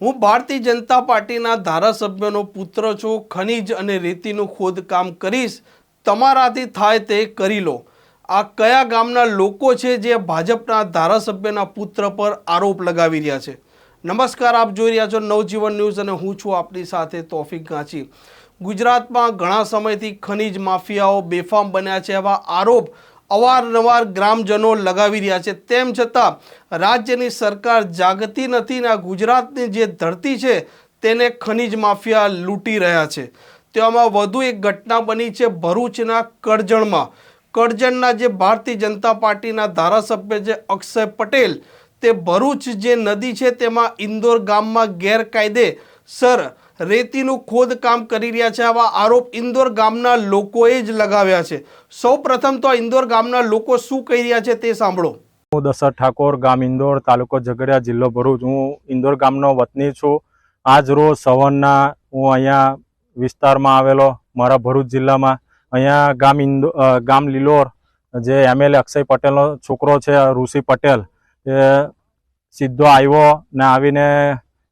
હું ભારતીય જનતા પાર્ટીના ધારાસભ્યનો પુત્ર છું, ખનીજ અને રેતીનું ખોદકામ કરીશ. તમારાથી થાય તે કરી લો. આ કયા ગામના લોકો છે જે ભાજપના ધારાસભ્યના પુત્ર પર આરોપ લગાવી રહ્યા છે? નમસ્કાર, આપ જોઈ રહ્યા છો નવજીવન ન્યૂઝ અને હું છું આપની સાથે તોફિક ગાંચી. ગુજરાતમાં ઘણા સમયથી ખનીજ માફિયાઓ બેફામ બન્યા છે એવા આરોપ અવારનવાર ગ્રામજનો લગાવી રહ્યા છે. તેમ છતાં રાજ્યની સરકાર જાગતી નથી ને ગુજરાતની જે ધરતી છે તેને ખનીજ માફિયા લૂંટી રહ્યા છે. તેમાં વધુ એક ઘટના બની છે ભરૂચના કરજણમાં. કરજણના જે ભારતીય જનતા પાર્ટીના ધારાસભ્ય છે અક્ષય પટેલ, તે ભરૂચ જે નદી છે તેમાં ઇન્દોર ગામમાં ગેરકાયદે સર રેતીનું ખોદકામ કરી રહ્યા છે. આવા આરોપ ઇન્દોર ગામના લોકોએ જ લગાવ્યા છે. સૌ પ્રથમ તો ઇન્દોર ગામના લોકો શું કહી રહ્યા છે તે સાંભળો. હું દશરથ ઠાકોર ગામ ઇન્દોર, તાલુકો ઝઘડિયા જિલ્લો ભરૂચ. હું ઇન્દોર ગામનો વતની છું. આજ રોજ સવારના હું અહીંયા વિસ્તારમાં આવેલો, મારા ભરૂચ જિલ્લામાં. અહીંયા ગામ ઇન્દો ગામ લીલોર, જે એમએલએ અક્ષય પટેલનો છોકરો છે, ઋષિ પટેલ. એ સીધો આવ્યો ને આવીને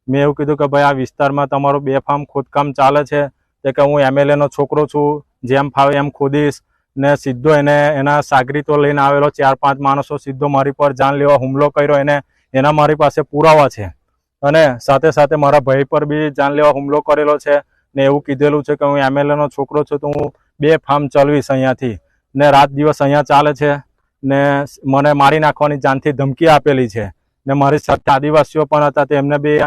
મેં એવું કીધું કે ભાઈ આ વિસ્તારમાં તમારું બે ફાર્મ ખોદકામ ચાલે છે. તે કે હું એમએલએનો છોકરો છું, જેમ ફાવે એમ ખોદીશ. ને સીધો એને એના સાગરીતો લઈને આવેલો, ચાર પાંચ માણસો સીધો મારી પર જાન લેવા હુમલો કર્યો, એને, એના મારી પાસે પુરાવા છે. અને સાથે સાથે મારા ભાઈ પર બી જાન લેવા હુમલો કરેલો છે. ને એવું કીધેલું છે કે હું એમએલએનો છોકરો છું, તો હું બે ફાર્મ ચલવીશ અહીંયાથી. ને રાત દિવસ અહીંયા ચાલે છે. ને મને મારી નાખવાની જાનથી ધમકી આપેલી છે. ને મારી સાથે આદિવાસીઓ પણ હતા, તેમને બી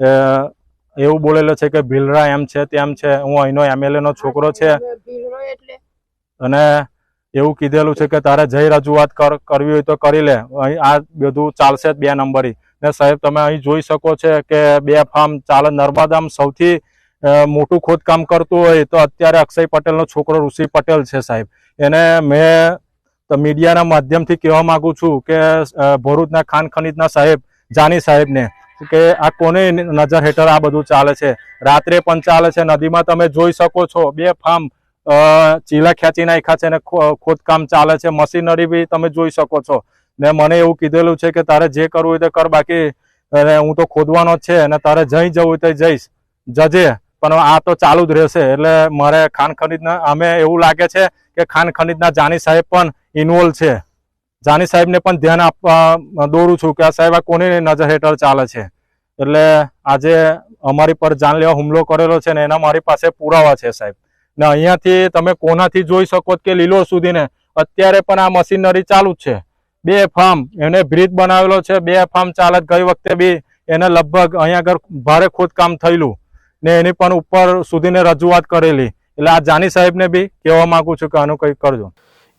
એવું બોલેલો છે કે ભીલરા એમ છે, તેમ છે. હું અહીંનો એમએલએ નો છોકરો છે. અને એવું કીધેલું છે કે તારે જઈ રજૂઆત કર, કરવી હોય તો કરી લે. અહીં આ બધું ચાલશે બે નંબરી. ને સાહેબ, તમે અહીં જોઈ શકો છો કે બે ફાર્મ ચાલે. નર્મદામ સૌથી મોટું ખોદકામ કરતું હોય તો અત્યારે અક્ષય પટેલનો છોકરો ઋષિ પટેલ છે સાહેબ. એને મેં મીડિયાના માધ્યમથી કહેવા માગું છું કે ભરૂચના ખાન ખનીજના સાહેબ, જાની સાહેબને કે આ કોને નજર હેઠળ આ બધું ચાલે છે? રાત્રે પણ ચાલે છે. નદીમાં તમે જોઈ શકો છો, બે ફાર્મ ચીલા ખેંચી નાખ્યા છે ને ખોદકામ ચાલે છે. મશીનરી બી તમે જોઈ શકો છો. ને મને એવું કીધેલું છે કે તારે જે કરવું હોય તે કર, બાકી હું તો ખોદવાનો જ છે અને તારે જઈ જવું હોય તો જઈશ. જજે, પણ આ તો ચાલુ જ રહેશે. એટલે મારે ખાન ખનીજના, અમે એવું લાગે છે કે ખાન ખનીજના જાની સાહેબ પણ ઇન્વોલ્વ છે. જાની સાહેબને પણ ધ્યાન આપવા દોરું છું કે આ સાહેબ આ કોની નજર હેઠળ ચાલે છે. એટલે આજે અમારી પર જાનલેવા હુમલો કરેલો છે ને એના મારી પાસે પુરાવા છે સાહેબ. ને અહીંયાથી તમે કોનાથી જોઈ શકો કે લીલો સુધીને અત્યારે પણ આ મશીનરી ચાલુ જ છે. બે ફાર્મ એને બ્રિજ બનાવેલો છે, બે ફાર્મ ચાલે ગઈ વખતે બી એને લગભગ અહીંયા આગળ ભારે ખોદકામ થયેલું ને એની પણ ઉપર સુધીને રજૂઆત કરેલી. એટલે આ જાની સાહેબને બી કહેવા માગું છું કે આનું કંઈક કરજો.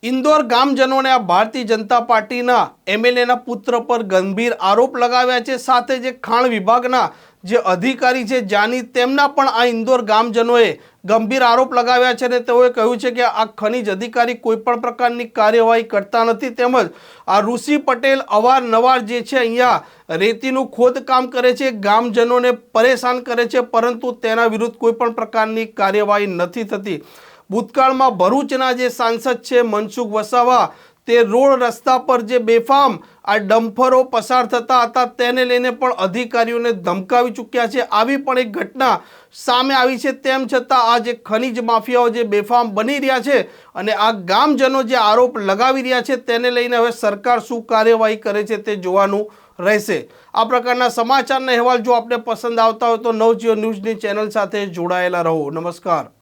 ઇન્દોર ગામજનોને આ ભારતીય જનતા પાર્ટીના એમએલએના પુત્ર પર ગંભીર આરોપ લગાવ્યા છે, સાથે જે ખાણ વિભાગના જે અધિકારી છે જાની, તેમના પણ આ ઇન્દોર ગામજનોએ ગંભીર આરોપ લગાવ્યા છે અને તેઓએ કહ્યું છે કે આ ખનીજ અધિકારી કોઈપણ પ્રકારની કાર્યવાહી કરતા નથી. તેમજ આ ઋષિ પટેલ અવારનવાર જે છે અહીંયા રેતીનું ખોદકામ કરે છે, ગામજનોને પરેશાન કરે છે, પરંતુ તેના વિરુદ્ધ કોઈપણ પ્રકારની કાર્યવાહી નથી થતી. ભૂતકાળમાં ભરૂચના જે સાંસદ છે મનસુખ વસાવા, તે રોડ રસ્તા પર જે બેફામ આ ડમ્ફરો પસાર થતા હતા, તેને લઈને પણ અધિકારીઓને ધમકાવી ચૂક્યા છે. આવી પણ એક ઘટના સામે આવી છે. તેમ છતાં આ જે ખનીજ માફિયાઓ જે બેફામ બની રહ્યા છે અને આ ગામજનો જે આરોપ લગાવી રહ્યા છે, તેને લઈને હવે સરકાર શું કાર્યવાહી કરે છે તે જોવાનું રહેશે. આ પ્રકારના સમાચારના અહેવાલ જો આપને પસંદ આવતા હોય તો નવજીઓ ન્યૂઝની ચેનલ સાથે જોડાયેલા રહો. નમસ્કાર.